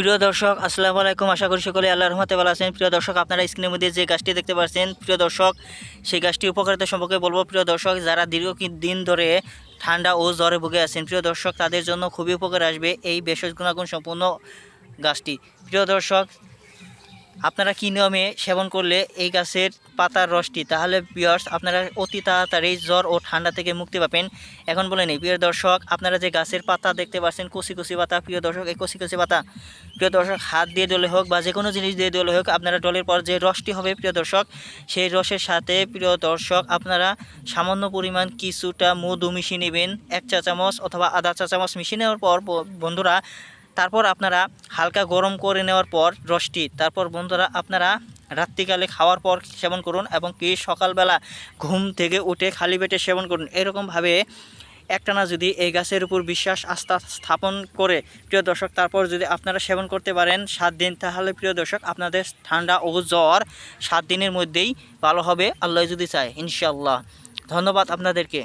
প্রিয় দর্শক, আসসালামু আলাইকুম। আশা করি সকলে আল্লাহ রহমতে ভালো আছেন। প্রিয় দর্শক, আপনারা স্ক্রিনের মধ্যে যে গাছটি দেখতে পাচ্ছেন, প্রিয় দর্শক, সেই গাছটি উপকারিতা সম্পর্কে বলব। প্রিয় দর্শক, যারা দীর্ঘ দিন ধরে ঠান্ডা ও জ্বরে ভুগে আছেন, প্রিয় দর্শক, তাদের জন্য খুবই উপকার আসবে এই ভেষজ গুণাগুণ সম্পূর্ণ গাছটি। প্রিয় দর্শক আপনারা কী নিয়মে সেবন করলে এই গাছের পাতার রসটি, তাহলে পিয়ার্স আপনারা অতি তাড়াতাড়ি জ্বর ও ঠান্ডা থেকে মুক্তি পাবেন। এখন বলে নেই, প্রিয় দর্শক, আপনারা যে গাছের পাতা দেখতে পাচ্ছেন, কুচি কুচি পাতা, প্রিয় দর্শক, এই কুচি কুচি পাতা। প্রিয় দর্শক, হাত দিয়ে ডলে হোক বা যে কোনো জিনিস দিয়ে ডলে হোক, আপনারা ডলের পর যে রসটি হবে, প্রিয় দর্শক, সেই রসের সাথে, প্রিয় দর্শক, আপনারা সামান্য পরিমাণ কিছুটা মধু মিশিয়ে নেবেন। এক চা চামচ অথবা আধা চা চামচ মিশিয়ে নেওয়ার পর বন্ধুরা তারপর আপনারা হালকা গরম করে নেওয়ার পর রসটি, তারপর বন্ধুরা আপনারা রাত্রিকালে খাওয়ার পর সেবন করুন এবং কি সকালবেলা ঘুম থেকে উঠে খালি পেটে সেবন করুন। এরকমভাবে একটানা যদি এই গাছের উপর বিশ্বাস, আস্থা স্থাপন করে, প্রিয় দর্শক, তারপর যদি আপনারা সেবন করতে পারেন সাত দিন, তাহলে প্রিয় দর্শক, আপনাদের ঠান্ডা ও জ্বর সাত দিনের মধ্যেই ভালো হবে, আল্লাহ যদি চায় ইনশাল্লাহ ধন্যবাদ আপনাদেরকে।